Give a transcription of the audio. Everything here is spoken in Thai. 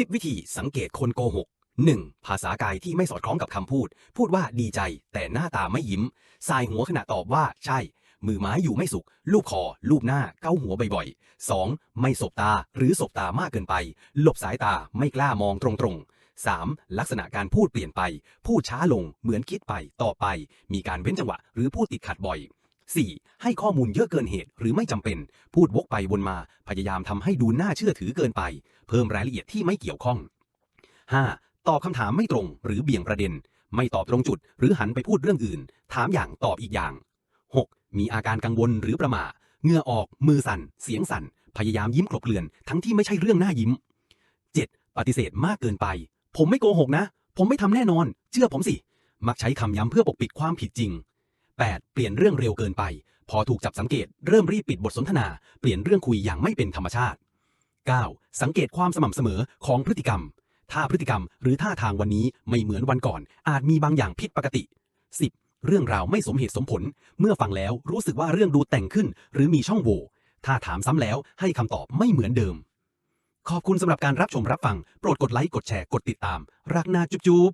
10 วิธีสังเกตคนโกหก 1. ภาษากายที่ไม่สอดคล้องกับคำพูด พูดว่าดีใจ แต่หน้าตาไม่ยิ้ม สายหัวขณะตอบว่าใช่ มือไม้อยู่ไม่สุขลูบคอ ลูบหน้า เก้าหัวบ่อยๆ 2. ไม่สบตา หรือสบตามากเกินไป หลบสายตา ไม่กล้ามองตรงๆ 3. ลักษณะการพูดเปลี่ยนไป พูดช้าลง เหมือนคิดไป ต่อไป มีการเว้นจังหวะ หรือพูดติดขัดบ่อย 4. ให้ข้อมูลเยอะเกินเหตุหรือไม่จำเป็น พูดวกไปวนมา พยายามทำให้ดูน่าเชื่อถือเกินไป เพิ่มรายละเอียดที่ไม่เกี่ยวข้อง 5. ตอบคำถามไม่ตรงหรือเบี่ยงประเด็น ไม่ตอบตรงจุด หรือหันไปพูดเรื่องอื่น ถามอย่างตอบอีกอย่าง 6. มีอาการกังวลหรือประหม่าเหงื่อออก มือสั่น เสียงสั่น พยายามยิ้มกลบเกลื่อน ทั้งที่ไม่ใช่เรื่องน่ายิ้ม 7. ปฏิเสธมากเกินไป ผมไม่โกหกนะ ผมไม่ทำแน่นอน เชื่อผมสิ มักใช้คำย้ำเพื่อปกปิดความผิดจริง 8. เปลี่ยนเรื่องเร็วเกินไป พอถูกจับสังเกตเริ่มรีบปิดบทสนทนา เปลี่ยนเรื่องคุยอย่างไม่เป็นธรรมชาติ 9. สังเกตความสม่ำเสมอของพฤติกรรม ถ้าพฤติกรรมหรือท่าทางวันนี้ไม่เหมือนวันก่อน อาจมีบางอย่างผิดปกติ 10. เรื่องราวไม่สมเหตุสมผล เมื่อฟังแล้วรู้สึกว่าเรื่องดูแต่งขึ้น หรือมีช่องโหว่ ถ้าถามซ้ำแล้วให้คำตอบไม่เหมือนเดิม ขอบคุณสำหรับการรับชมรับฟัง โปรดกดไลค์กดแชร์กดติดตาม รักนาจุ๊บ